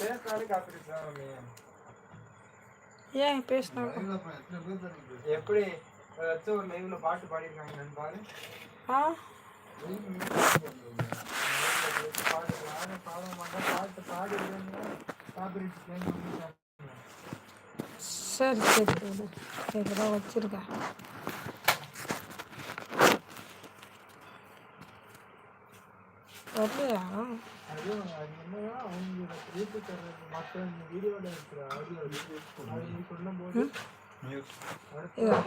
பேசினாலே காப்பி சாமி ஏன் பேசினா எப்படி ஏதாச்சும் ஒரு லைவ்ல பாட்டு பாடிருக்காங்க நான் பாரு ஆ பாட்டு யாரும் பாட மாட்டேன் பாட்டு பாடி காப்பி சரி சரி சரி கேட்குறா வச்சுருக்கேன் சொல்லும்போது இதா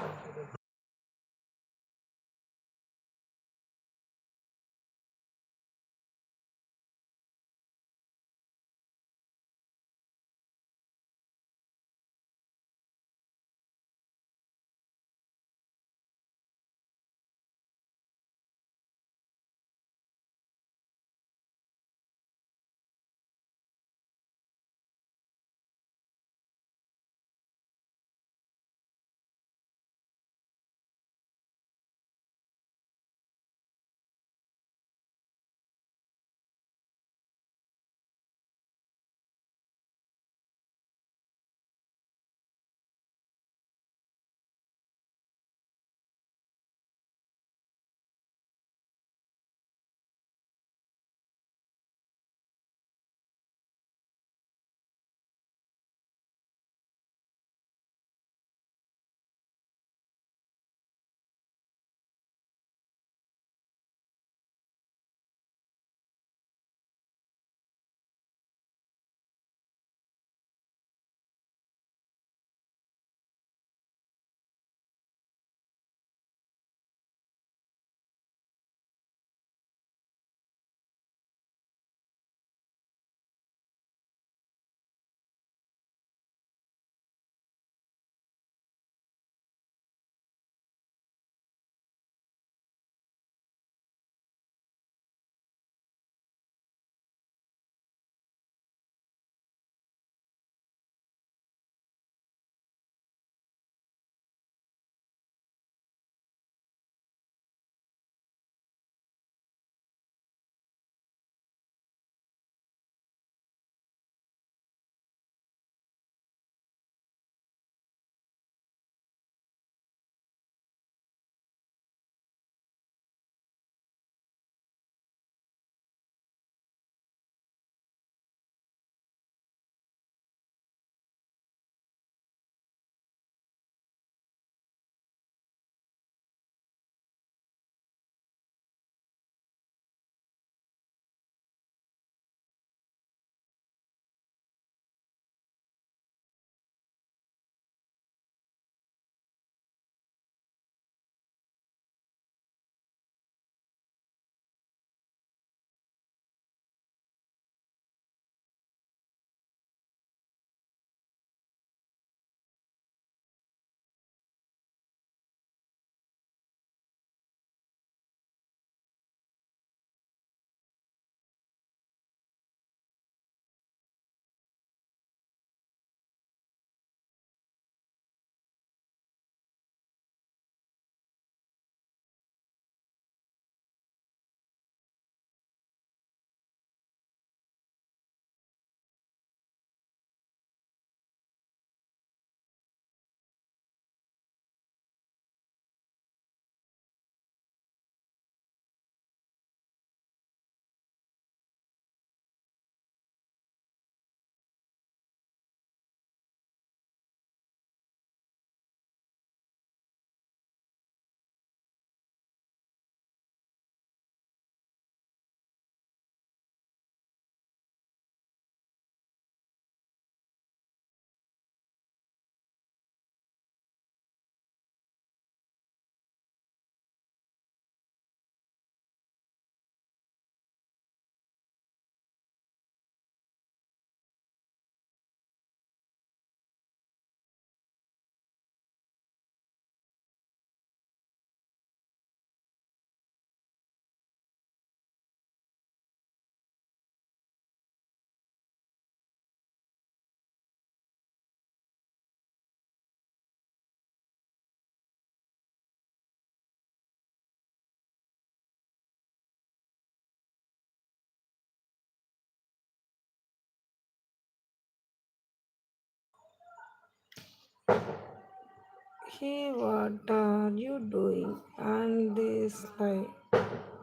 அடுத்து what are you doing and this life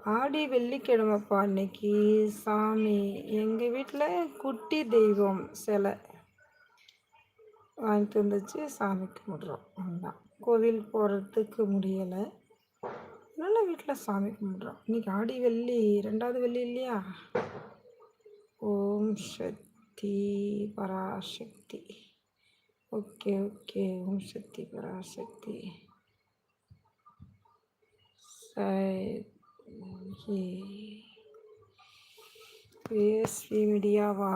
ஆடி வெள்ளிக்கிழமைப்பா அன்னைக்கு. சாமி எங்கள் வீட்டில் குட்டி தெய்வம் சிலை. வாங்கிட்டு வந்துச்சு சாமி கும்பிட்றோம். அவ்வளோதான் கோவில் போகிறதுக்கு முடியலை. அதனால் வீட்டில் சாமி கும்பிட்றோம். இன்னைக்கு ஆடி வெள்ளி ரெண்டாவது வெள்ளி இல்லையா? Om Shakti Parashakti. Okay okay Om Shakti Parashakti ASV மீடியாவா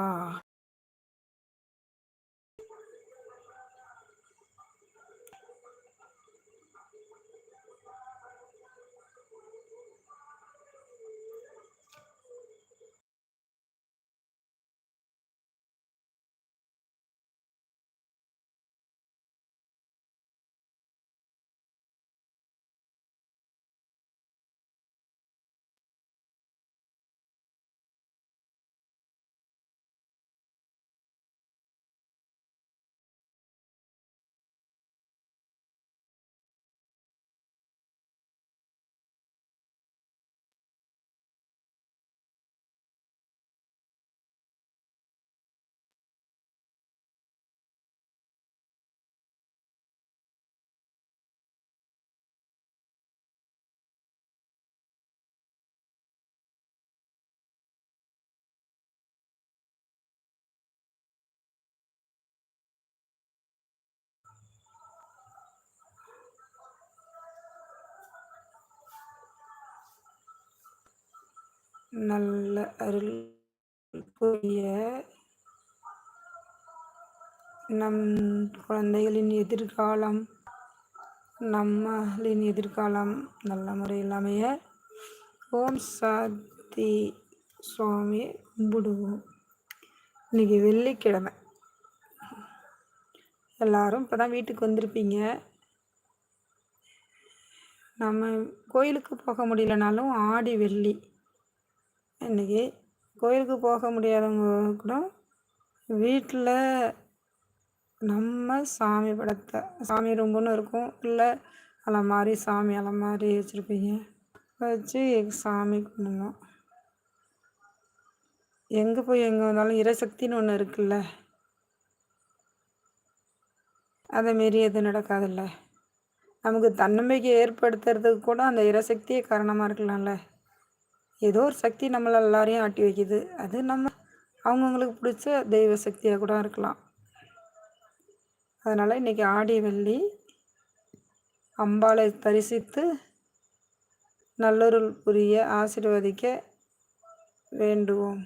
நல்ல அருள் புரிய நம் குழந்தைகளின் எதிர்காலம் நம்மளின் எதிர்காலம் நல்ல முறையில் அமைய ஓம் சாந்தி சுவாமி கும்பிடுவோம். இன்னைக்கு வெள்ளிக்கிழமை. எல்லாரும் இப்போ தான் வீட்டுக்கு வந்திருப்பீங்க. நம்ம கோயிலுக்கு போக முடியலனாலும் ஆடி வெள்ளி. இன்றைக்கி கோயிலுக்கு போக முடியாதவங்க கூட வீட்டில் நம்ம சாமி படத்தை சாமி ரூம்புன்னு இருக்கும். இல்லை அலமாரி சாமி அலமாரி வச்சுருப்பீங்க. வச்சு சாமி கும்பிடணும். எங்கே போய் எங்கே வந்தாலும் இரசக்தின்னு ஒன்று இருக்குல்ல? அதேமாரி எதுவும் நடக்காதுல்ல? நமக்கு தன்னம்பிக்கை ஏற்படுத்துறதுக்கு கூட அந்த இறைசக்தியே காரணமாக இருக்கலாம்ல? ஏதோ ஒரு சக்தி நம்மளை எல்லாரையும் ஆட்டி வைக்குது. அது நம்ம அவங்கவுங்களுக்கு பிடிச்ச தெய்வ சக்தியாக கூட இருக்கலாம். அதனால் இன்றைக்கி ஆடி வெள்ளி அம்பாளை தரிசித்து நல்லொருள் புரிய ஆசீர்வதிக்க வேண்டுவோம்.